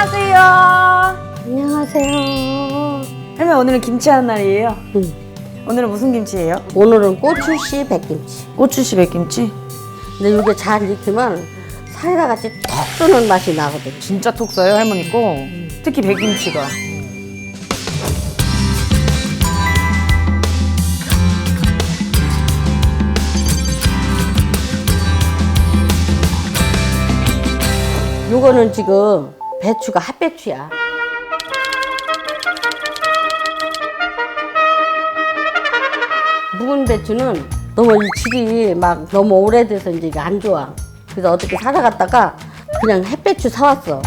안녕하세요. 안녕하세요. 할머니 오늘은 김치하는 날이에요. 응. 오늘은 무슨 김치예요? 오늘은 고추씨 백김치. 고추씨 백김치. 근데 이게 잘 익히면 사이다 같이 톡 쏘는 맛이 나거든. 진짜 톡 써요 할머니 거. 특히 백김치가. 요거는 지금 배추가 핫배추야. 묵은 배추는 너무 이 질이 막 너무 오래돼서 이제 안 좋아. 그래서 어떻게 살아갔다가 그냥 햇배추 사왔어.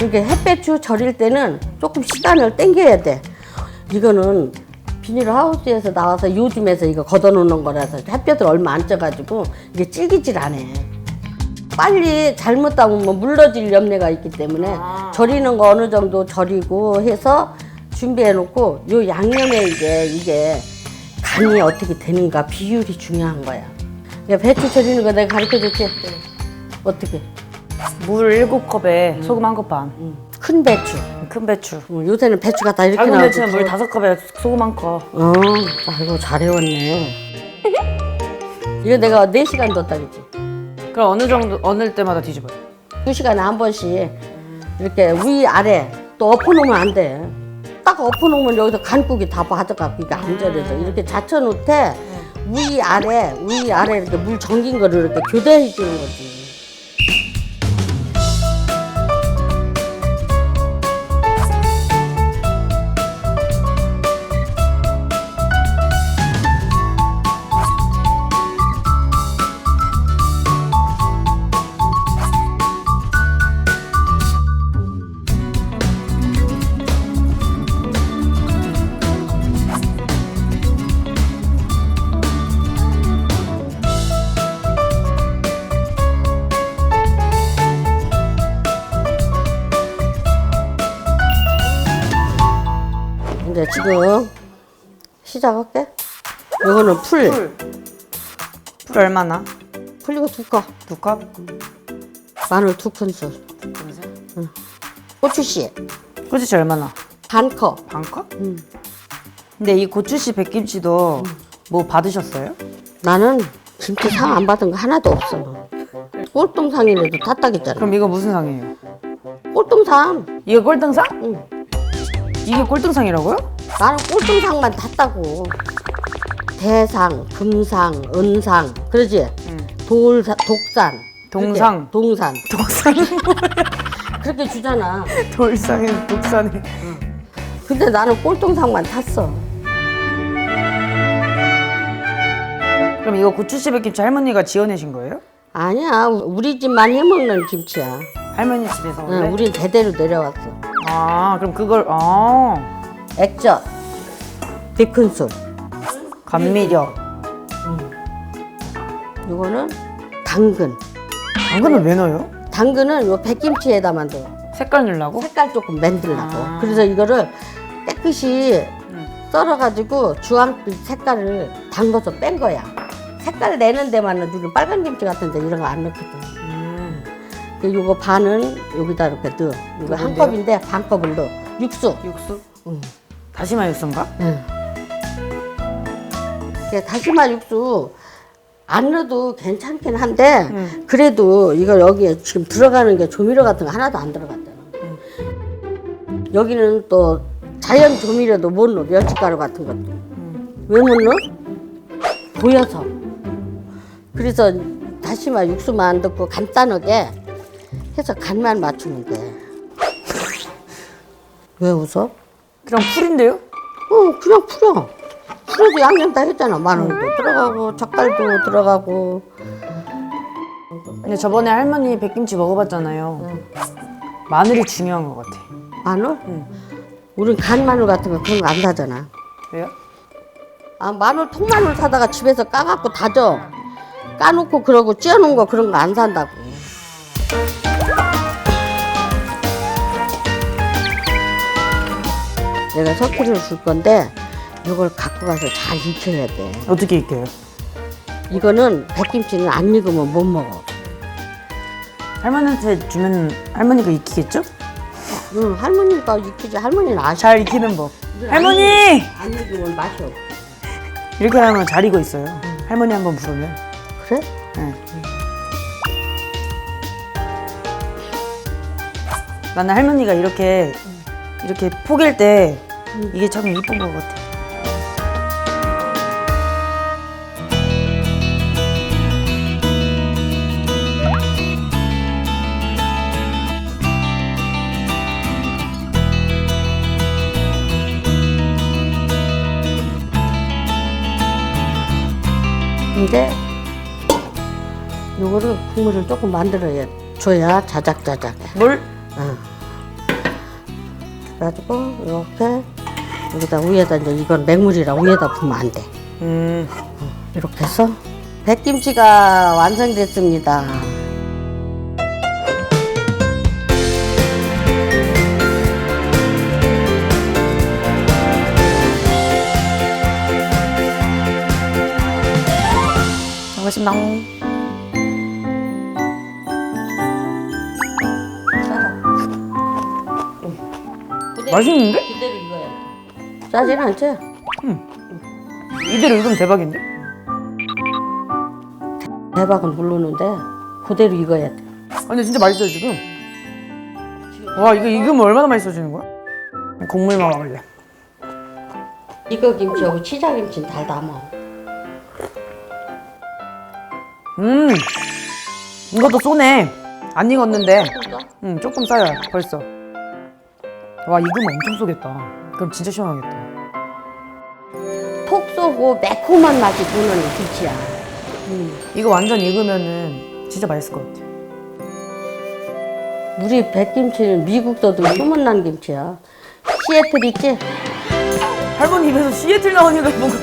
이렇게 햇배추 절일 때는 조금 시간을 땡겨야 돼. 이거는 비닐하우스에서 나와서 요즘에서 이거 걷어놓는 거라서 햇볕을 얼마 안 쪄가지고 이게 질기질 않아. 빨리 잘못 담으면 물러질 염려가 있기 때문에 절이는 거 어느 정도 절이고 해서 준비해 놓고 요 양념에 이제 이게 간이 어떻게 되는가 비율이 중요한 거야. 그러니까 배추 절이는 거 내가 가르쳐 줬지? 어떻게? 물 7컵에 소금 한 컵 반. 큰 배추. 큰 배추. 어, 요새는 배추가 다 이렇게 작은 나오고. 배추는 물 5컵에 소금 한 컵. 어, 아이고 잘 외웠네. 이거 내가 4시간 뒀다 그랬지. 그럼 어느 정도 어느 때마다 뒤집어요? 두 시간에 한 번씩 이렇게 위 아래 또 엎어놓으면 안 돼. 딱 엎어놓으면 여기서 간국이 다 빠져갖고 이게 안 절여서 이렇게 잡혀놓되 위 아래 위 아래 이렇게 물 잠긴 거를 이렇게 교대해 주는 거지. 시작할게. 이거는 풀. 풀. 풀 얼마나? 풀 이거 두 컵. 두 컵? 마늘 두 큰술. 고추씨 고추씨 얼마나? 반 컵. 반 컵? 음. 근데 이 고추씨 백김치도 뭐 받으셨어요? 나는 김치 상 안 받은 거 하나도 없어. 꼴통상이라도 탔다겠잖아. 그럼 이거 무슨 상이에요? 꼴통상. 이거 꼴등상? 응. 이게 꼴등상이라고요? 나는 꼴통상만 탔다고. 대상, 금상, 은상, 그러지? 응. 돌사, 독산. 동상. 그렇게, 동산. 독산은 그렇게 주잖아. 돌상이 독산이. 근데 나는 꼴통상만 탔어. 그럼 이거 고추씨 백 김치 할머니가 지어내신 거예요? 아니야, 우리 집만 해먹는 김치야. 할머니 집에서 원래? 응, 우린 대대로 내려왔어. 아 그럼 그걸 아 액젓, 비큰술. 감미력. 이거는 당근. 당근은 왜 넣어요? 당근은 요 백김치에다만 넣어. 색깔 내려고? 색깔 조금 만들라고. 아. 그래서 이거를 깨끗이 응. 썰어가지고 주황빛 색깔을 담궈서 뺀 거야. 색깔 내는 데만 넣어. 빨간 김치 같은데 이런 거 안 넣거든. 음. 그 요거 반은 여기다 이렇게 넣어. 이거 한? 컵인데 반 컵을 넣어. 육수. 육수? 응. 다시마 육수인가? 응. 다시마 육수 안 넣어도 괜찮긴 한데 응. 그래도 이거 여기에 지금 들어가는 게 조미료 같은 거 하나도 안 들어갔잖아. 여기는 또 자연 조미료도 못 넣어 멸치가루 같은 것도 왜못 넣어? 보여서 그래서 다시마 육수만 넣고 간단하게 해서 간만 맞추면 돼. 왜 웃어? 그럼 풀인데요? 어, 그냥 풀어. 풀어도 양념 다 했잖아. 마늘도 들어가고, 젓갈도 들어가고. 근데 저번에 할머니 백김치 먹어봤잖아요. 마늘이 중요한 것 같아. 마늘? 응. 우린 간 마늘 같은 거 그런 거 안 사잖아. 왜요? 아, 마늘, 통마늘 사다가 집에서 까갖고 다져. 까놓고 그러고 찧어놓은 거 그런 거 안 산다고. 내가 석기를 줄 건데, 이걸 갖고 가서 잘 익혀야 돼. 어떻게 익혀요? 이거는 백김치는 안 익으면 못 먹어. 할머니한테 주면 할머니가 익히겠죠? 응, 할머니가 익히지 할머니는 아셔. 잘 익히는 법. 할머니! 안 익으면 맛이 없어. 이렇게 하면 잘 익어 있어요. 할머니 한번 부르면. 그래? 네. 나는 할머니가 이렇게 이렇게 포갤 때 이게 참 이쁜 것 같아. 근데 요거를 국물을 조금 만들어야 줘야 자작자작해. 뭘? 어. 그래가지고 이렇게 여기다 위에다 이제 이건 맹물이라 위에다 부으면 안 돼. 음, 이렇게 해서 백김치가 완성됐습니다. 반갑습니다. 맛있는데? 짜진 않지? 이대로 익으면 대박인데? 대박은 모르는데 그대로 익어야 돼. 아, 근데 진짜 맛있어요 지금. 와 이거 익으면 얼마나 맛있어지는 거야? 국물만 먹을래. 이거 김치하고 치자 김치는 다 담아. 음, 이것도 쏘네. 안 익었는데, 음 조금 싸요 벌써. 와 익으면 엄청 쏘겠다. 그럼 진짜 시원하겠다. 톡 쏘고 매콤한 맛이 도는 김치야. 이거 완전 익으면은 진짜 맛있을 것 같아. 우리 백김치는 미국서도 소문난 김치야. 시애틀 있지? 할머니 입에서 시애틀 나오니까 뭔가.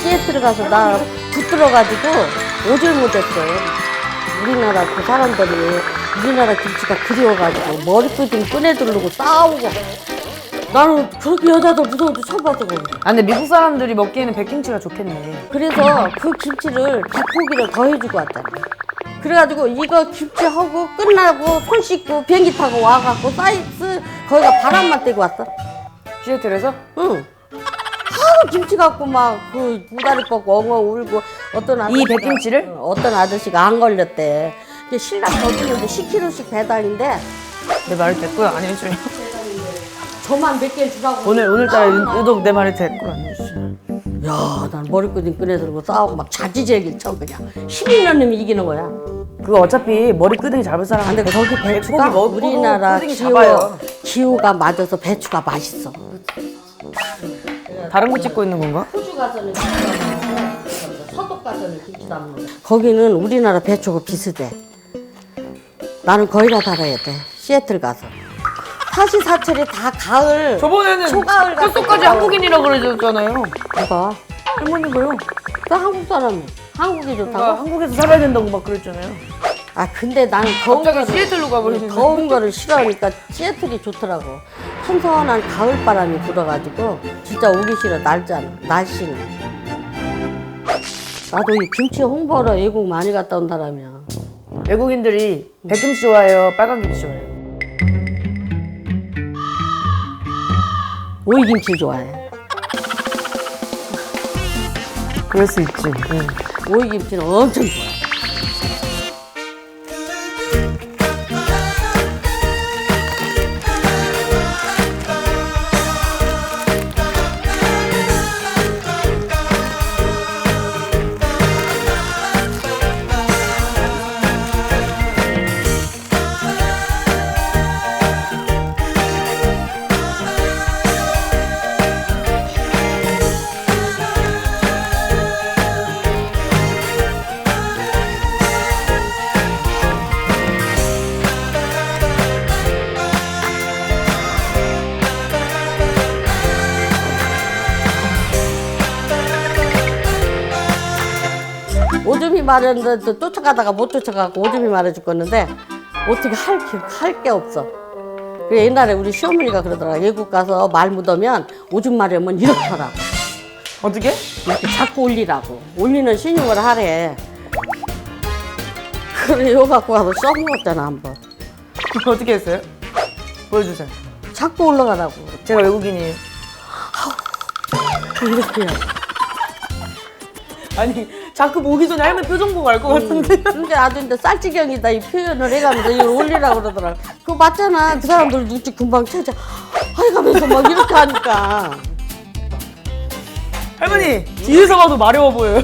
시애틀 가서 나 붙들어가지고 오질 못했어. 우리나라 그 사람들이 우리나라 김치가 그리워가지고 머리끄댕 꺼내들고 싸우고. 나는 그렇게 여자도 무서워도 처음 봤어. 거기. 아 근데 미국 사람들이 먹기에는 백김치가 좋겠네. 그래서 그 김치를 대포기를 더 해주고 왔잖아. 그래가지고 이거 김치하고 끝나고 손 씻고 비행기 타고 와갖고 사이스 거기가 바람만 떼고 왔어. 시애틀에서? 응. 김치 갖고 막 그 무다리 뻗고 엉엉 울고 어떤 아저씨가 이 백김치를? 응, 어떤 아저씨가 안 걸렸대. 근데 신랑 거주는데 10kg씩 배달인데 내 말이 됐고요. 아니면 좀 저만 몇 개 주라고. 오늘 오늘따라 유- 유독 내 말이 아니지. 야, 난 머리끄댕 꺼내 들고 싸우고 막 자지제길 쳐 그냥. 힘 있는 놈이 이기는 거야. 그거 어차피 머리 끄댕이 잡을 사람. 근데 거기 배추가 우리나라 기후. 기후가 맞아서 배추가 맛있어. 다른 거 찍고 있는 건가? 호주 가서는 김치 담는 거, 서독 가서는 김치 담는 거. 거기는 우리나라 배추가 비슷해. 나는 거기다 달아야 돼. 시애틀 가서. 사시사철이 다 가을. 저번에는 초가을 같은 끝까지 거. 한국인이라 그러셨잖아요. 누가? 할머니가요. 그 한국 사람이. 한국이 좋다고? 그러니까 한국에서 살아야 된다고 막 그랬잖아요. 아 근데 나는 더운 갑자기 거를 시애틀로 가버리는데. 더운 거를 싫어하니까 시애틀이 좋더라고. 선선한 가을 바람이 불어가지고 진짜 오기 싫어 날짜는 날씨는. 나도 이 김치 홍보하러 외국 많이 갔다 온 사람이야. 외국인들이 백김치 좋아해요, 빨간 김치 좋아해요. 오이 김치 좋아해. 그럴 수 있지. 응. 오이 김치는 엄청 좋아 오줌이 마련데 쫓아가다가 못 쫓아가고 오줌이 말해줄 건데 어떻게 할 게 할 게 없어. 그 옛날에 우리 시어머니가 그러더라. 외국 가서 말 묻으면 오줌 마려면 이렇게 하라고. 어떻게? 이렇게 자꾸 올리라고. 올리는 신용을 하래. 그래 이거 갖고 가서 써먹었잖아 한번. 어떻게 했어요? 보여주세요. 자꾸 올라가라고. 제가 외국인이에요. 이렇게. 아니 자꾸 보기 전에 할머니 표정 보고 알 것 같은데. 근데 아주 근데 쌀지경이다 이 표현을 해가면서 이걸 올리라고 그러더라. 그거 맞잖아. 그 사람들 눈치 금방 채자. 하여가면서 막 이렇게 하니까. 할머니 뒤에서 봐도 마려워 보여요.